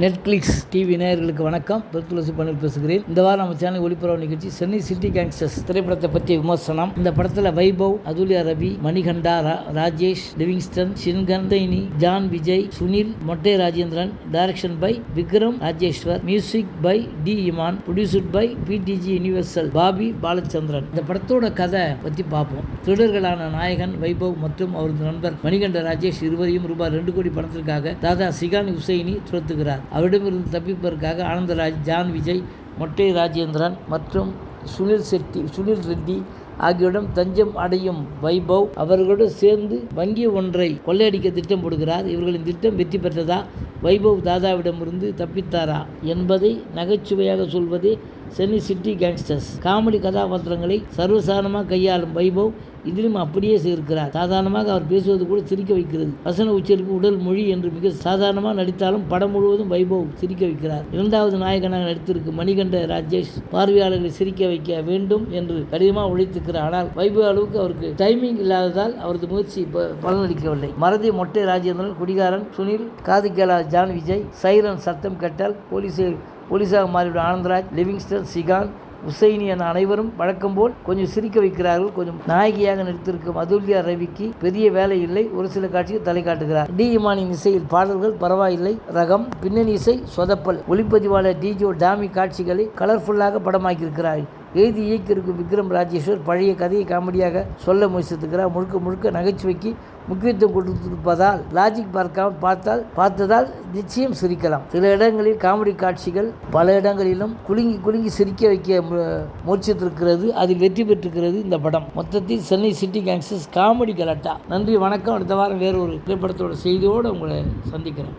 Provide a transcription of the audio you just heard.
Netflix TV நேயர்களுக்கு வணக்கம். பெருத்துளசி பணில் பேசுகிறேன். இந்த வாரம் நம்ம சேனல் ஒளிபரவு நிகழ்ச்சி சென்னை சிட்டி கேங்ஸ்டர்ஸ் திரைப்படத்தை பற்றிய விமர்சனம். இந்த படத்தில் Vaibhav Athulya Ravi Manikanda Rajesh Livingstone சின்கந்தைனி John Vijay Sunil Mottai Rajendran direction by Vikram Rajeshwar music by D Imman producer by BTG Universal Bobby Balachandran. இந்த படத்தோட கதை பற்றி பார்ப்போம். திருடர்களான நாயகன் வைபவ் மற்றும் அவரது நண்பர் மணிகண்ட ராஜேஷ் இருவரையும் ரூபாய் ரெண்டு கோடி பணத்திற்காக தாதா சிகான் ஹுசைனி துரத்துகிறார். அவரிடமிருந்து தப்பிப்பதற்காக ஆனந்தராஜ் ஜான் விஜய் மொட்டை ராஜேந்திரன் மற்றும் சுனில் செட்டி சுனில் ரெட்டி ஆகியோரிடம் தஞ்சம் அடையும் வைபவ் அவர்களோடு சேர்ந்து வங்கி ஒன்றை கொள்ளையடிக்க திட்டம் போடுகிறார் இவர்களின் திட்டம் வெற்றி பெற்றதா? வைபவ் தாதாவிடமிருந்து தப்பித்தாரா என்பதை நகைச்சுவையாக சொல்வதே சென்னை சிட்டி கேங்ஸ்டர்ஸ். காமெடி கதாபாத்திரங்களை சர்வசாதாரணமாக கையாளும் வைபவ் இதிலும் அப்படியே சேர்க்கிறார். சாதாரணமாக அவர் பேசுவது கூட சிரிக்க வைக்கிறது. வசன உச்சரிப்பு உடல் மொழி என்று மிக சாதாரணமாக நடித்தாலும் படம் முழுவதும் வைபவ் சிரிக்க வைக்கிறார். இரண்டாவது நாயகனாக நடித்திருக்கும் மணிகண்ட ராஜேஷ் பார்வையாளர்களை சிரிக்க வைக்க வேண்டும் என்று கடினமாக உழைத்திருக்கிறார். ஆனால் வைபவ் அளவுக்கு அவருக்கு டைமிங் இல்லாததால் அவரது முயற்சி பலனளிக்கவில்லை. மறதி மொட்டை ராஜேந்திரன் குடிகாரன் சுனில் காதுகேலா ஜான் விஜய் சைரன் சத்தம் கட்டால் போலீஸை போலீஸாக மாறிவிடும் ஆனந்தராஜ் லிவிங்ஸ்டன் சிகான் உசைனி என அனைவரும் வழக்கம் போல் கொஞ்சம் சிரிக்க வைக்கிறார்கள். கொஞ்சம் நாயகியாக நடித்திருக்கும் அதுல்யா ரவிக்கு பெரிய வேலை இல்லை. ஒரு சில காட்சியில் தலை காட்டுகிறார். டி இமானின் இசையில் பாடல்கள் பரவாயில்லை. ரகம் பின்னணி இசை சொதப்பல். ஒளிப்பதிவாளர் டிஜோ டாமி காட்சிகளை கலர்ஃபுல்லாக படமாக்கியிருக்கிறார். எழுதி இயக்கியிருக்கும் விக்ரம் ராஜேஸ்வர் பழைய கதையை காமெடியாக சொல்ல முயற்சித்திருக்கிறார். முழுக்க முழுக்க நகைச்சுவைக்கு முக்கியத்துவம் கொடுத்திருப்பதால் லாஜிக் பார்க்காமல் பார்த்தால் பார்த்ததால் நிச்சயம் சிரிக்கலாம். சில இடங்களில் காமெடி காட்சிகள் பல இடங்களிலும் குலுங்கி குலுங்கி சிரிக்க வைக்க மு- முயற்சித்திருக்கிறது. அதில் வெற்றி பெற்றிருக்கிறது இந்த படம். மொத்தத்தில் சென்னை சிட்டி கேங்ஸ்டர்ஸ் காமெடி கலாட்டா. நன்றி வணக்கம். அடுத்த வாரம் வேறு ஒரு திரைப்படத்தோட செய்தியோடு உங்களை சந்திக்கிறேன்.